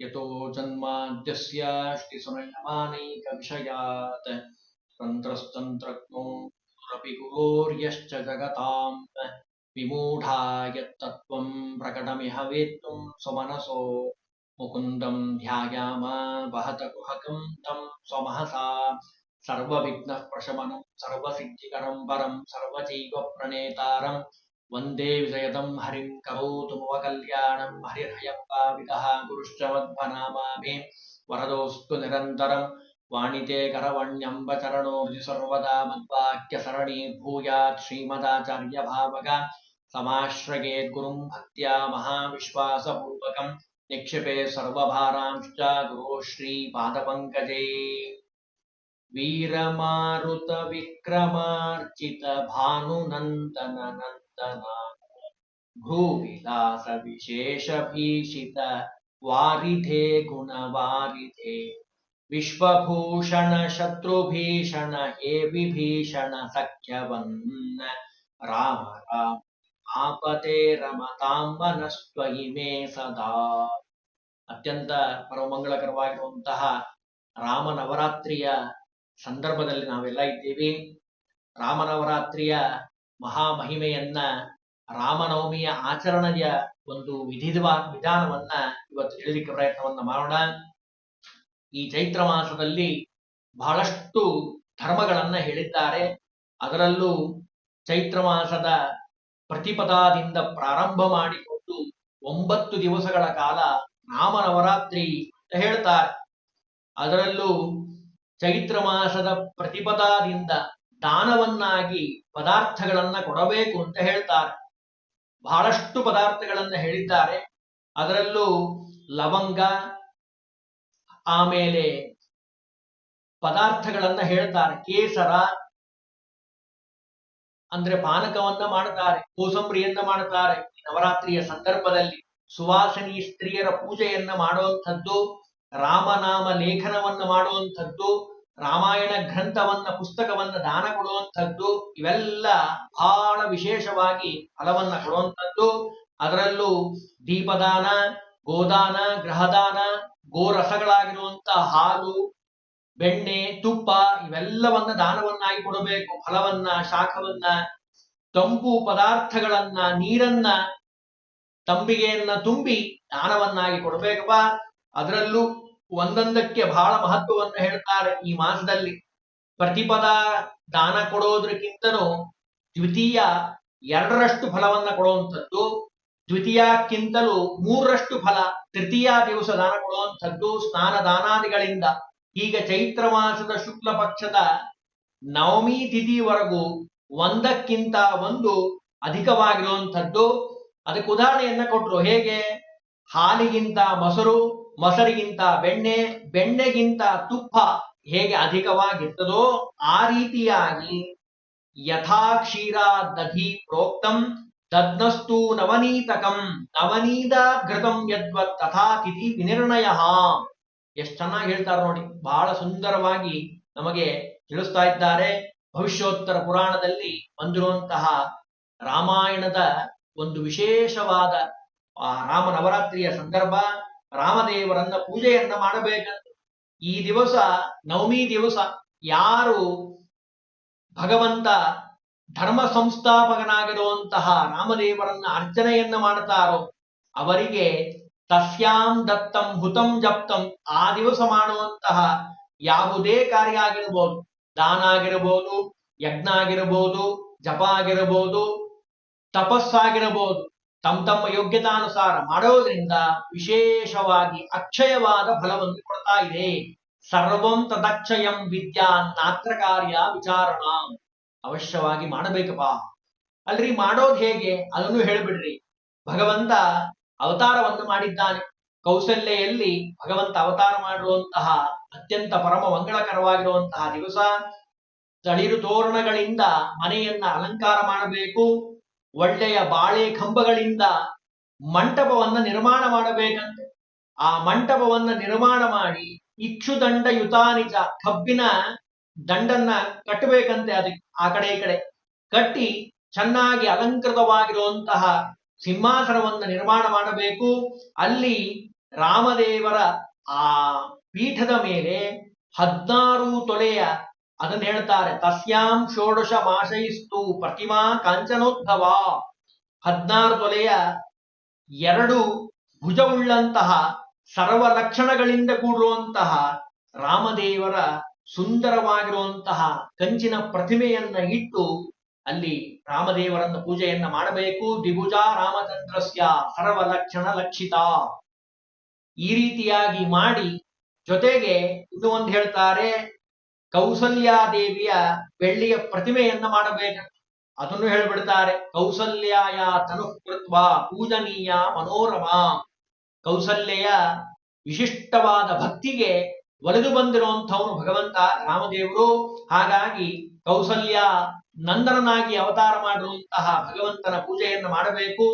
यतो जन्माद्यस्याष्टिसुमयमानैकविषयात् तन्त्रस्तन्त्रज्ञोरपि गुरोर्यश्च जगताम् विमूढा यत्तत्त्वम् प्रकटमिह वेत्तुम् स्वमनसो मुकुन्दम् ध्यायाम वहत कुहकुन्दम् स्वमहसा सर्वविघ्नः प्रशमनम् सर्वसिद्धिकरम् वरम् सर्वजैवप्रणेतारम् वंदे विजयदं हरिं करोतु मम कल्याणं हरिर्हयपावितः गुरुश्च मध्वनामा मे वरदोऽस्तु निरन्तरं वाणिते हृदि सर्वदा मद्वाक्यसरणी भूयात् श्रीमदाचार्यभावग समाश्रयेत् गुरुं भक्त्या महाविश्वासपूर्वकं निक्षिपे सर्वभारांश्च गुरो श्रीपादपङ्कजे। वीरमारुतविक्रमार्चित भानुनन्दननन्दना भ्रूविलासविशेषभीषित वारिधे गुणवारिधे विश्वभूषण शत्रुभीषण हे विभीषण सख्यवन् राम राम आपते ರಮತಾಂ ಮನಸ್ತ್ವಯಿ ಮೇ ಸದಾ ಅತ್ಯಂತ ಪರಮಂಗಳಕರವಾಗಿರುವಂತಹ ರಾಮನವರಾತ್ರಿಯ ಸಂದರ್ಭದಲ್ಲಿ ನಾವೆಲ್ಲ ಇದ್ದೀವಿ ರಾಮನವರಾತ್ರಿಯ ಮಹಾಮಹಿಮೆಯನ್ನ, ರಾಮನವಮಿಯ ಆಚರಣೆಯ ಒಂದು ವಿಧಿವಾ ವಿಧಾನವನ್ನ ಇವತ್ತು ಹೇಳಲಿಕ್ಕೆ ಪ್ರಯತ್ನವನ್ನ ಮಾಡೋಣ. ಈ ಚೈತ್ರ ಮಾಸದಲ್ಲಿ ಬಹಳಷ್ಟು ಧರ್ಮಗಳನ್ನ ಹೇಳಿದ್ದಾರೆ. ಅದರಲ್ಲೂ ಚೈತ್ರ ಮಾಸದ ಪ್ರತಿಪದಾದಿಂದ ಪ್ರಾರಂಭ ಮಾಡಿಕೊಂಡು ಒಂಬತ್ತು ದಿವಸಗಳ ಕಾಲ ರಾಮನವರಾತ್ರಿ ಅಂತ ಹೇಳ್ತಾರೆ. ಅದರಲ್ಲೂ ಚೈತ್ರ ಮಾಸದ ಪ್ರತಿಪದಾದಿಂದ ದಾನವನ್ನಾಗಿ ಪದಾರ್ಥಗಳನ್ನ ಕೊಡಬೇಕು ಅಂತ ಹೇಳ್ತಾರೆ. ಬಹಳಷ್ಟು ಪದಾರ್ಥಗಳನ್ನ ಹೇಳಿದ್ದಾರೆ. ಅದರಲ್ಲೂ ಲವಂಗ, ಆಮೇಲೆ ಪದಾರ್ಥಗಳನ್ನ ಹೇಳ್ತಾರೆ. ಕೇಸರ, ಅಂದ್ರೆ ಪಾನಕವನ್ನ ಮಾಡುತ್ತಾರೆ ಕೋಸಂಬರಿಯನ್ನ ಮಾಡುತ್ತಾರೆ ನವರಾತ್ರಿಯ ಸಂದರ್ಭದಲ್ಲಿ ಸುವಾಸನಿ ಸ್ತ್ರೀಯರ ಪೂಜೆಯನ್ನ ಮಾಡುವಂಥದ್ದು, ರಾಮನಾಮ ಲೇಖನವನ್ನ ಮಾಡುವಂಥದ್ದು ರಾಮಾಯಣ ಗ್ರಂಥವನ್ನ, ಪುಸ್ತಕವನ್ನ ದಾನ ಕೊಡುವಂಥದ್ದು, ಇವೆಲ್ಲ ಬಹಳ ವಿಶೇಷವಾಗಿ ಫಲವನ್ನ ಕೊಡುವಂಥದ್ದು. ಅದರಲ್ಲೂ ದೀಪದಾನ, ಗೋದಾನ ಗ್ರಹದಾನ ಗೋರಸಗಳಾಗಿರುವಂತಹ ಹಾಲು, ಬೆಣ್ಣೆ, ತುಪ್ಪ ಇವೆಲ್ಲವನ್ನ ದಾನವನ್ನಾಗಿ ಕೊಡಬೇಕು. ಫಲವನ್ನ, ಶಾಖವನ್ನ, ತಂಪು ಪದಾರ್ಥಗಳನ್ನ, ನೀರನ್ನ, ತಂಬಿಗೆಯನ್ನ ತುಂಬಿ ದಾನವನ್ನಾಗಿ ಕೊಡಬೇಕಪ್ಪ. ಅದರಲ್ಲೂ ಒಂದೊಂದಕ್ಕೆ ಬಹಳ ಮಹತ್ವವನ್ನು ಹೇಳ್ತಾರೆ ಈ ಮಾಸದಲ್ಲಿ. ಪ್ರತಿಪದ ದಾನ ಕೊಡೋದ್ರಕ್ಕಿಂತನೂ ದ್ವಿತೀಯ ಎರಡರಷ್ಟು ಫಲವನ್ನ ಕೊಡುವಂಥದ್ದು, ದ್ವಿತೀಯಕ್ಕಿಂತಲೂ ಮೂರರಷ್ಟು ಫಲ ತೃತೀಯ ದಿವಸ ದಾನ ಕೊಡುವಂಥದ್ದು ಸ್ನಾನ ದಾನಾದಿಗಳಿಂದ ಈಗ ಚೈತ್ರ ಮಾಸದ ಶುಕ್ಲ ಪಕ್ಷದ ನವಮಿ ತಿಥಿವರೆಗೂ ಒಂದಕ್ಕಿಂತ ಒಂದು ಅಧಿಕವಾಗಿರುವಂಥದ್ದು. ಅದಕ್ಕೆ ಉದಾಹರಣೆಯನ್ನ ಕೊಟ್ರು. ಹೇಗೆ? ಹಾಲಿಗಿಂತ ಮೊಸರು ಮೊಸರಿಗಿಂತ ಬೆಣ್ಣೆ, ಬೆಣ್ಣೆಗಿಂತ ತುಪ್ಪ ಹೇಗೆ ಅಧಿಕವಾಗಿರ್ತದೋ ಆ ರೀತಿಯಾಗಿ ಯಥಾ ಕ್ಷೀರ ದಧಿ ಪ್ರೋಕ್ತಂ ತದ್ನಸ್ತು ನವನೀತಕಂ, ನವನೀತ ಘೃತಂ ಯದ್ವತ್ ತಥಾ ತಿಥಿ ವಿನಿರ್ಣಯ. ಎಷ್ಟು ಚೆನ್ನಾಗಿ ಹೇಳ್ತಾರೆ ನೋಡಿ, ಬಹಳ ಸುಂದರವಾಗಿ ನಮಗೆ ತಿಳಿಸ್ತಾ ಇದ್ದಾರೆ. ಭವಿಷ್ಯೋತ್ತರ ಪುರಾಣದಲ್ಲಿ ಬಂದಿರುವಂತಹ ರಾಮಾಯಣದ ಒಂದು ವಿಶೇಷವಾದ ಆ ರಾಮ ನವರಾತ್ರಿಯ ಸಂದರ್ಭ ರಾಮದೇವರನ್ನ ಪೂಜೆಯನ್ನ ಮಾಡಬೇಕಂತ. ಈ ದಿವಸ, ನವಮಿ ದಿವಸ, ಯಾರು ಭಗವಂತ ಧರ್ಮ ಸಂಸ್ಥಾಪಕನಾಗಿರುವಂತಹ ರಾಮದೇವರನ್ನ ಅರ್ಚನೆಯನ್ನ ಮಾಡುತ್ತಾರೋ ಅವರಿಗೆ ತಸ್ಯಾಂ ದತ್ತಂ ಹುತಂ ಜಪ್ತಂ ಆ ದಿವಸ ಮಾಡುವಂತಹ ಯಾವುದೇ ಕಾರ್ಯ ಆಗಿರಬಹುದು ದಾನ ಆಗಿರಬಹುದು ಯಜ್ಞ ಆಗಿರಬಹುದು ಜಪ ಆಗಿರಬಹುದು ತಪಸ್ಸಾಗಿರಬಹುದು ತಮ್ಮ ತಮ್ಮ ಯೋಗ್ಯತಾನುಸಾರ ಮಾಡೋದ್ರಿಂದ ವಿಶೇಷವಾಗಿ ಅಕ್ಷಯವಾದ ಫಲವನ್ನು ಕೊಡ್ತಾ ಇದೆ. ಸರ್ವಂ ತದಕ್ಷಯಂ ವಿದ್ಯಾ ನಾತ್ರ ಕಾರ್ಯ ವಿಚಾರಣ. ಅವಶ್ಯವಾಗಿ ಮಾಡಬೇಕಪ್ಪ. ಅಲ್ರಿ ಮಾಡೋದು ಹೇಗೆ? ಅದನ್ನು ಹೇಳ್ಬಿಡ್ರಿ. ಭಗವಂತ ಅವತಾರವನ್ನು ಮಾಡಿದ್ದಾನೆ. ಕೌಸಲ್ಯೆಯಲ್ಲಿ ಭಗವಂತ ಅವತಾರ ಮಾಡಿರುವಂತಹ ಅತ್ಯಂತ ಪರಮ ಮಂಗಳಕರವಾಗಿರುವಂತಹ ದಿವಸ. ತಳಿರು ತೋರಣಗಳಿಂದ ಮನೆಯನ್ನ ಅಲಂಕಾರ ಮಾಡಬೇಕು. ಒಳ್ಳೆಯ ಬಾಳೆ ಕಂಬಗಳಿಂದ ಮಂಟಪವನ್ನ ನಿರ್ಮಾಣ ಮಾಡಬೇಕಂತೆ. ಆ ಮಂಟಪವನ್ನ ನಿರ್ಮಾಣ ಮಾಡಿ ಇಕ್ಷುದಂಡ ಯುತಾನಿಜ ಕಬ್ಬಿನ ದಂಡನ್ನ ಕಟ್ಟಬೇಕಂತೆ ಅದಕ್ಕೆ, ಆ ಕಡೆ ಈ ಕಡೆ. ಕಟ್ಟಿ ಚೆನ್ನಾಗಿ ಅಲಂಕೃತವಾಗಿರುವಂತಹ ಸಿಂಹಾಸನವನ್ನು ನಿರ್ಮಾಣ ಮಾಡಬೇಕು. ಅಲ್ಲಿ ರಾಮದೇವರ ಆ ಪೀಠದ ಮೇಲೆ ಹದಿನಾರು ತೊಲೆಯ ಅದನ್ನ ಹೇಳ್ತಾರೆ, ತಸ್ಯಾಂ ಷೋಡಶ ಮಾಶಯಿಸ್ತು ಪ್ರತಿಮಾ ಕಾಂಚನೋದ್ಭವ. ಹದಿನಾರು ತೊಲೆಯ ಎರಡು ಭುಜವುಳ್ಳಂತಹ ಸರ್ವ ಲಕ್ಷಣಗಳಿಂದ ಕೂಡಿರುವಂತಹ ರಾಮದೇವರ ಸುಂದರವಾಗಿರುವಂತಹ ಕಂಚಿನ ಪ್ರತಿಮೆಯನ್ನ ಇಟ್ಟು ಅಲ್ಲಿ ರಾಮದೇವರನ್ನ ಪೂಜೆಯನ್ನ ಮಾಡಬೇಕು. ದ್ವಿಭುಜ ರಾಮಚಂದ್ರಸ್ಯ ಸರ್ವ ಲಕ್ಷಣ ಲಕ್ಷಿತ. ಈ ರೀತಿಯಾಗಿ ಮಾಡಿ ಜೊತೆಗೆ ಇನ್ನು ಒಂದು ಹೇಳ್ತಾರೆ ಕೌಸಲ್ಯಾದೇವಿಯ ಬೆಳ್ಳಿಯ ಪ್ರತಿಮೆಯನ್ನ ಮಾಡಬೇಕು. ಅದನ್ನು ಹೇಳಿಬಿಡ್ತಾರೆ, ಕೌಸಲ್ಯಾಯ ತನುಕೃತ್ವ ಪೂಜನೀಯ ಮನೋರಮ. ಕೌಸಲ್ಯ ವಿಶಿಷ್ಟವಾದ ಭಕ್ತಿಗೆ ಒಲಿದು ಬಂದಿರುವಂಥವನು ಭಗವಂತ ರಾಮದೇವರು. ಹಾಗಾಗಿ ಕೌಸಲ್ಯ ನಂದನನಾಗಿ ಅವತಾರ ಮಾಡಿರುವಂತಹ ಭಗವಂತನ ಪೂಜೆಯನ್ನು ಮಾಡಬೇಕು.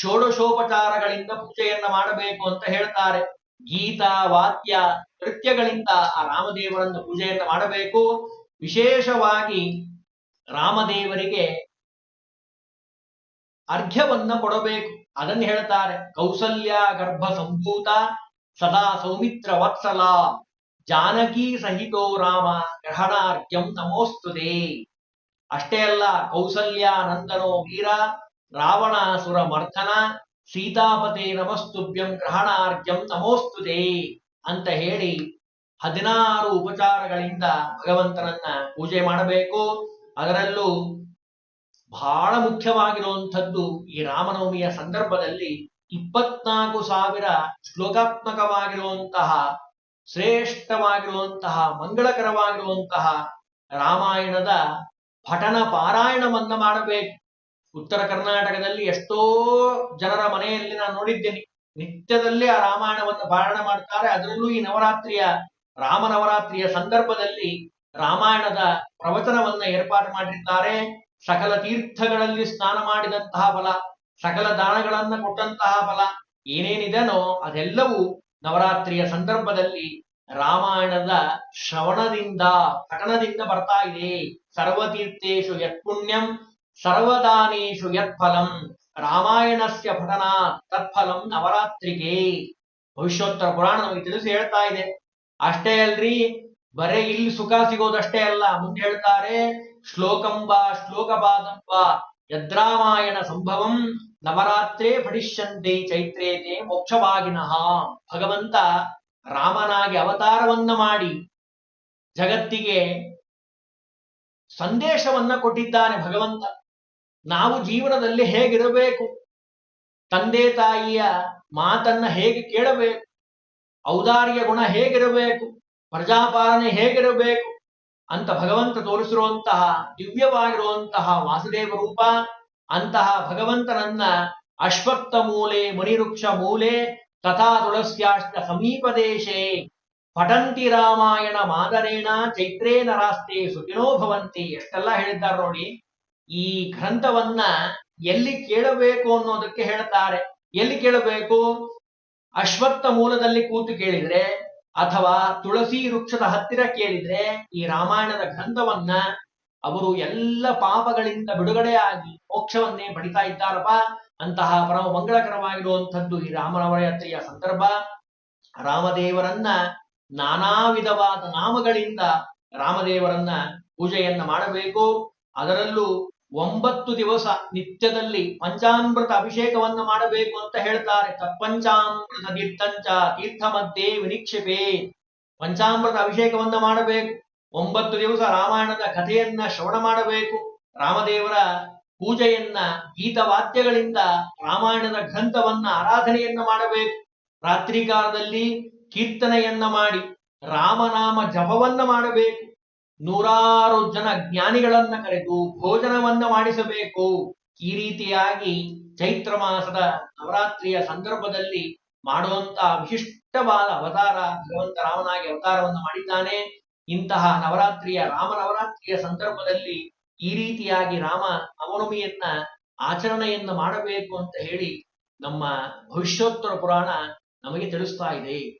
ಷೋಡಶೋಪಚಾರಗಳಿಂದ ಪೂಜೆಯನ್ನ ಮಾಡಬೇಕು ಅಂತ ಹೇಳ್ತಾರೆ. ಗೀತಾ ವಾದ್ಯ ನೃತ್ಯಗಳಿಂದ ಆ ರಾಮದೇವರನ್ನು ಪೂಜೆಯನ್ನು ಮಾಡಬೇಕು. ವಿಶೇಷವಾಗಿ ರಾಮದೇವರಿಗೆ ಅರ್ಘ್ಯವನ್ನು ಕೊಡಬೇಕು. ಅದನ್ನು ಹೇಳ್ತಾರೆ, ಕೌಸಲ್ಯ ಗರ್ಭ ಸಂಭೂತ ಸದಾ ಸೌಮಿತ್ರ ವತ್ಸಲ. ಜಾನಕಿ ಸಹಿತೋ ರಾಮ ಗ್ರಹಣಾರ್ಘ್ಯಂ ನಮೋಸ್ತುತೆ. ಅಷ್ಟೇ ಅಲ್ಲ, ಕೌಸಲ್ಯ, ನಂದನೋ ವೀರ, ರಾವಣಾಸುರ ಮರ್ಧನ ಸೀತಾಪತೆ ನಮಸ್ತುಭ್ಯಂ ಗ್ರಹಣಾರ್ಘ್ಯಂ ನಮೋಸ್ತುತೆ. ಅಂತ ಹೇಳಿ ಹದಿನಾರು ಉಪಚಾರಗಳಿಂದ ಭಗವಂತನನ್ನ ಪೂಜೆ ಮಾಡಬೇಕು. ಅದರಲ್ಲೂ ಬಹಳ ಮುಖ್ಯವಾಗಿರುವಂಥದ್ದು ಈ ರಾಮನವಮಿಯ ಸಂದರ್ಭದಲ್ಲಿ ಇಪ್ಪತ್ನಾಲ್ಕು ಸಾವಿರ ಶ್ಲೋಕಾತ್ಮಕವಾಗಿರುವಂತಹ, ಶ್ರೇಷ್ಠವಾಗಿರುವಂತಹ, ಮಂಗಳಕರವಾಗಿರುವಂತಹ ರಾಮಾಯಣದ ಪಠನ ಪಾರಾಯಣವನ್ನ ಮಾಡಬೇಕು. ಉತ್ತರ ಕರ್ನಾಟಕದಲ್ಲಿ ಎಷ್ಟೋ ಜನರ ಮನೆಯಲ್ಲಿ ನಾನು ನೋಡಿದ್ದೇನೆ. ನಿತ್ಯದಲ್ಲಿ ಆ ರಾಮಾಯಣವನ್ನು ಪಾರಾಯಣ ಮಾಡ್ತಾರೆ. ಅದರಲ್ಲೂ ಈ ನವರಾತ್ರಿಯ ರಾಮನವರಾತ್ರಿಯ ಸಂದರ್ಭದಲ್ಲಿ ರಾಮಾಯಣದ ಪ್ರವಚನವನ್ನ ಏರ್ಪಾಡು ಮಾಡಿದ್ದಾರೆ. ಸಕಲ ತೀರ್ಥಗಳಲ್ಲಿ ಸ್ನಾನ ಮಾಡಿದಂತಹ ಫಲ ಸಕಲ ದಾನಗಳನ್ನ ಕೊಟ್ಟಂತಹ ಫಲ ಏನೇನಿದೆನೋ ಅದೆಲ್ಲವೂ ನವರಾತ್ರಿಯ ಸಂದರ್ಭದಲ್ಲಿ ರಾಮಾಯಣದ ಶ್ರವಣದಿಂದ, ಪಠಣದಿಂದ ಬರ್ತಾ ಇದೆ. ಸರ್ವತೀರ್ಥೇಶು ಯತ್ ಪುಣ್ಯಂ ಸರ್ವದಾನೇಶು ಯತ್ ಫಲಂ ರಾಮಾಯಣಸ್ಯ ಪಠನ ತತ್ಫಲಂ ನವರಾತ್ರಿಗೆ. ಭವಿಷ್ಯೋತ್ತರ ಪುರಾಣ ನಮಗೆ ತಿಳಿಸಿ ಹೇಳ್ತಾ ಇದೆ. ಅಷ್ಟೇ ಅಲ್ರಿ, ಬರೇ ಇಲ್ಲಿ ಸುಖ ಸಿಗೋದಷ್ಟೇ ಅಲ್ಲ. ಮುಂದೆ ಹೇಳ್ತಾರೆ, ಶ್ಲೋಕಂಬ ಶ್ಲೋಕಪಾದಂಬ ಯದ್ರಾಮಾಯಣ ಸಂಭವಂ ನವರಾತ್ರೇ ಪಠಿಷ್ಯಂತೆ ಚೈತ್ರೇತೆ ಮೋಕ್ಷವಾಗಿನಃ ಭಗವಂತ ರಾಮನಾಗಿ ಅವತಾರವನ್ನ ಮಾಡಿ ಜಗತ್ತಿಗೆ ಸಂದೇಶವನ್ನ ಕೊಟ್ಟಿದ್ದಾನೆ ಭಗವಂತ. ನಾವು ಜೀವನದಲ್ಲಿ ಹೇಗಿರಬೇಕು? ತಂದೆ ತಾಯಿಯ ಮಾತನ್ನ ಹೇಗೆ ಕೇಳಬೇಕು? ಔದಾರ್ಯ ಗುಣ ಹೇಗಿರಬೇಕು? ಪ್ರಜಾಪಾಲನೆ ಹೇಗಿರಬೇಕು? ಅಂತ ಭಗವಂತ ತೋರಿಸಿರುವಂತಹ ದಿವ್ಯವಾಗಿರುವಂತಹ ವಾಸುದೇವ ರೂಪ, ಅಂತಹ ಭಗವಂತನನ್ನ ಅಶ್ವತ್ಥ ಮೂಲೆ ಮುನಿರುಕ್ಷ ಮೂಲೆ, ತಥಾ ತುಳಸ್ಯಾಷ್ಟ ಸಮೀಪ ದೇಶೇ, ಪಠಂತಿ ರಾಮಾಯಣ ಮಾದರೇಣ ಚೈತ್ರೇ ನರಾಸ್ತೆ ಸುಖಿನೋ ಭವಂತಿ, ಎಷ್ಟೆಲ್ಲ ಹೇಳಿದ್ದಾರೆ ನೋಡಿ. ಈ ಗ್ರಂಥವನ್ನ ಎಲ್ಲಿ ಕೇಳಬೇಕು ಅನ್ನೋದಕ್ಕೆ ಹೇಳ್ತಾರೆ. ಎಲ್ಲಿ ಕೇಳಬೇಕು? ಅಶ್ವತ್ಥ ಮೂಲದಲ್ಲಿ ಕೂತು ಕೇಳಿದ್ರೆ ಅಥವಾ ತುಳಸಿ ವೃಕ್ಷದ ಹತ್ತಿರ ಕೇಳಿದ್ರೆ ಈ ರಾಮಾಯಣದ ಗ್ರಂಥವನ್ನ ಅವರು ಎಲ್ಲ ಪಾಪಗಳಿಂದ ಬಿಡುಗಡೆಯಾಗಿ ಮೋಕ್ಷವನ್ನೇ ಪಡಿತಾ ಇದ್ದಾರಪ್ಪ. ಅಂತಹ ಪರಮ ಮಂಗಳಕರವಾಗಿರುವಂಥದ್ದು ಈ ರಾಮನವರಾತ್ರಿಯ ಸಂದರ್ಭ. ರಾಮದೇವರನ್ನ ನಾನಾ ವಿಧವಾದ ನಾಮಗಳಿಂದ ರಾಮದೇವರನ್ನ ಪೂಜೆಯನ್ನ ಮಾಡಬೇಕು. ಅದರಲ್ಲೂ ಒಂಬತ್ತು ದಿವಸ ನಿತ್ಯದಲ್ಲಿ ಪಂಚಾಮೃತ ಅಭಿಷೇಕವನ್ನು ಮಾಡಬೇಕು ಅಂತ ಹೇಳ್ತಾರೆ. ತತ್ಪಂಚಾಮೃತ ತೀರ್ಥಂಚ ತೀರ್ಥ ಮಧ್ಯೆ ವಿನಿಕ್ಷೇಪೆ. ಪಂಚಾಮೃತ ಅಭಿಷೇಕವನ್ನ ಮಾಡಬೇಕು. ಒಂಬತ್ತು ದಿವಸ ರಾಮಾಯಣದ ಕಥೆಯನ್ನ ಶ್ರವಣ ಮಾಡಬೇಕು. ರಾಮದೇವರ ಪೂಜೆಯನ್ನ, ಗೀತವಾದ್ಯಗಳಿಂದ ರಾಮಾಯಣದ ಗ್ರಂಥವನ್ನ ಆರಾಧನೆಯನ್ನ ಮಾಡಬೇಕು. ರಾತ್ರಿ ಕಾಲದಲ್ಲಿ ಕೀರ್ತನೆಯನ್ನ ಮಾಡಿ ರಾಮನಾಮ ಜಪವನ್ನ ಮಾಡಬೇಕು. ನೂರಾರು ಜನ ಜ್ಞಾನಿಗಳನ್ನ ಕರೆದು ಭೋಜನವನ್ನ ಮಾಡಿಸಬೇಕು. ಈ ರೀತಿಯಾಗಿ ಚೈತ್ರ ಮಾಸದ ನವರಾತ್ರಿಯ ಸಂದರ್ಭದಲ್ಲಿ ಮಾಡುವಂತಹ ವಿಶಿಷ್ಟವಾದ ಅವತಾರ, ಭಗವಂತ ರಾಮನಾಗಿ ಅವತಾರವನ್ನು ಮಾಡಿದ್ದಾನೆ. ಇಂತಹ ನವರಾತ್ರಿಯ ರಾಮ ನವರಾತ್ರಿಯ ಸಂದರ್ಭದಲ್ಲಿ ಈ ರೀತಿಯಾಗಿ ರಾಮ ನವನಮಿಯನ್ನ ಆಚರಣೆಯನ್ನು ಮಾಡಬೇಕು ಅಂತ ಹೇಳಿ ನಮ್ಮ ಭವಿಷ್ಯೋತ್ತರ ಪುರಾಣ ನಮಗೆ ತಿಳಿಸ್ತಾ ಇದೆ.